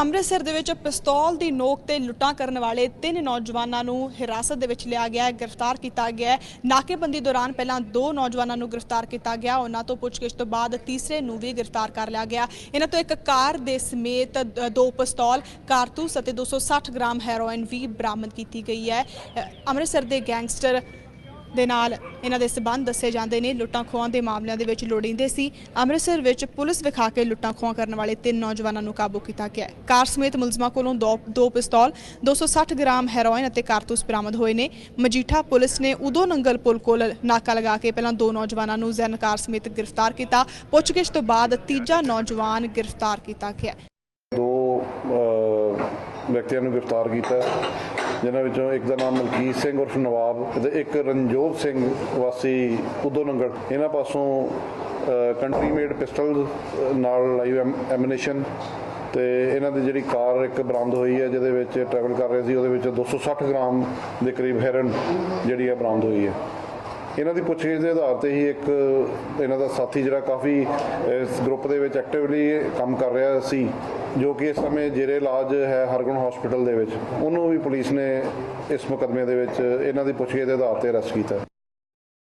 ਅੰਮ੍ਰਿਤਸਰ ਦੇ ਵਿੱਚ ਪਿਸਤੌਲ ਦੀ ਨੋਕ ਤੇ ਲੁੱਟਾਂ ਕਰਨ ਵਾਲੇ ਤਿੰਨ ਨੌਜਵਾਨਾਂ ਨੂੰ ਹਿਰਾਸਤ ਦੇ ਵਿੱਚ ਲਿਆ ਗਿਆ ਹੈ, ਗ੍ਰਿਫਤਾਰ ਕੀਤਾ ਗਿਆ ਹੈ। ਨਾਕੇਬੰਦੀ ਦੌਰਾਨ ਪਹਿਲਾਂ ਦੋ ਨੌਜਵਾਨਾਂ ਨੂੰ ਗ੍ਰਿਫਤਾਰ ਕੀਤਾ ਗਿਆ। ਉਹਨਾਂ ਤੋਂ ਪੁੱਛਗਿੱਛ ਤੋਂ ਬਾਅਦ ਤੀਸਰੇ ਨੂੰ ਵੀ ਗ੍ਰਿਫਤਾਰ ਕਰ ਲਿਆ ਗਿਆ। ਇਹਨਾਂ ਤੋਂ ਇੱਕ ਕਾਰ ਦੇ ਸਮੇਤ ਦੋ ਪਿਸਤੌਲ, ਕਾਰਤੂਸ ਅਤੇ 260 ਗ੍ਰਾਮ ਹੈਰੋਇਨ ਵੀ ਬਰਾਮਦ ਕੀਤੀ ਗਈ ਹੈ। ਅੰਮ੍ਰਿਤਸਰ ਦੇ ਗੈਂਗਸਟਰ ਦੇ ਨਾਲ ਇਹਨਾਂ ਦੇ ਸਬੰਧ ਦੱਸੇ ਜਾਂਦੇ ਨੇ। ਲੁੱਟਾਂ ਖੋਹਾਂ ਦੇ ਮਾਮਲਿਆਂ ਦੇ ਵਿੱਚ ਲੋੜੀਂਦੇ ਸੀ। ਅੰਮ੍ਰਿਤਸਰ ਵਿੱਚ ਪੁਲਿਸ ਵਿਖਾ ਕੇ ਲੁੱਟਾਂ ਖੋਹਾਂ ਕਰਨ ਵਾਲੇ ਤਿੰਨ ਨੌਜਵਾਨਾਂ ਨੂੰ ਕਾਬੂ ਕੀਤਾ ਗਿਆ ਹੈ। ਕਾਰ ਸਮੇਤ ਮੁਲਜ਼ਮਾਂ ਕੋਲੋਂ ਦੋ ਪਿਸਤੌਲ 260 ਗ੍ਰਾਮ ਹੈਰੋਇਨ ਅਤੇ ਕਾਰਤੂਸ ਬਰਾਮਦ ਹੋਏ ਨੇ। ਮਜੀਠਾ ਪੁਲਿਸ ਨੇ ਉਦੋਂ ਨੰਗਲ ਪੁਲ ਕੋਲ ਨਾਕਾ ਲਗਾ ਕੇ ਪਹਿਲਾਂ ਦੋ ਨੌਜਵਾਨਾਂ ਨੂੰ ਜ਼ੈਨ ਕਾਰ ਸਮੇਤ ਗ੍ਰਿਫਤਾਰ ਕੀਤਾ। ਪੁੱਛਗਿੱਛ ਤੋਂ ਬਾਅਦ ਤੀਜਾ ਨੌਜਵਾਨ ਗ੍ਰਿਫਤਾਰ ਕੀਤਾ ਗਿਆ ਦੋ ਵਿਅਕਤੀਆਂ ਨੂੰ ਗ੍ਰਿਫਤਾਰ ਕੀਤਾ ਜਿਨ੍ਹਾਂ ਵਿੱਚੋਂ ਇੱਕ ਦਾ ਨਾਮ ਮਲਕੀਤ ਸਿੰਘ ਉਰਫ ਨਵਾਬ ਤੇ ਇੱਕ ਰਣਜੋਤ ਸਿੰਘ ਵਾਸੀ ਉਦੋਂ ਨੰਗਲ ਇਹਨਾਂ ਪਾਸੋਂ ਕੰਟਰੀ ਮੇਡ ਪਿਸਟਲ ਨਾਲ ਲਾਈਵ ਐਮੂਨੇਸ਼ਨ ਤੇ ਇਹਨਾਂ ਦੀ ਜਿਹੜੀ ਕਾਰ ਇੱਕ ਬਰਾਮਦ ਹੋਈ ਹੈ, ਜਿਹਦੇ ਵਿੱਚ ਟਰੈਵਲ ਕਰ ਰਹੇ ਸੀ, ਉਹਦੇ ਵਿੱਚ 260 ਗ੍ਰਾਮ ਦੇ ਕਰੀਬ ਹੈਰਨ ਜਿਹੜੀ ਹੈ ਬਰਾਮਦ ਹੋਈ ਹੈ। ਇਹਨਾਂ ਦੀ ਪੁੱਛਗਿੱਛ ਦੇ ਆਧਾਰ ਤੇ ਹੀ ਇੱਕ ਇਹਨਾਂ ਦਾ ਸਾਥੀ ਜਿਹੜਾ ਕਾਫੀ, ਇਸ ਗਰੁੱਪ ਦੇ ਵਿੱਚ ਐਕਟਿਵਲੀ ਕੰਮ ਕਰ ਰਿਹਾ ਸੀ, ਜੋ ਕਿ ਇਸ ਸਮੇਂ ਜੇਰੇ ਇਲਾਜ ਹੈ ਹਰਗੁਣ ਹਸਪੀਟਲ ਦੇ ਵਿੱਚ। ਉਹਨੂੰ ਵੀ ਪੁਲਿਸ ਨੇ ਇਸ ਮੁਕਦਮੇ ਦੇ ਵਿੱਚ ਇਹਨਾਂ ਦੀ ਪੁੱਛਗਿੱਛ ਦੇ ਆਧਾਰ ਤੇ ਅਰੈਸਟ ਕੀਤਾ।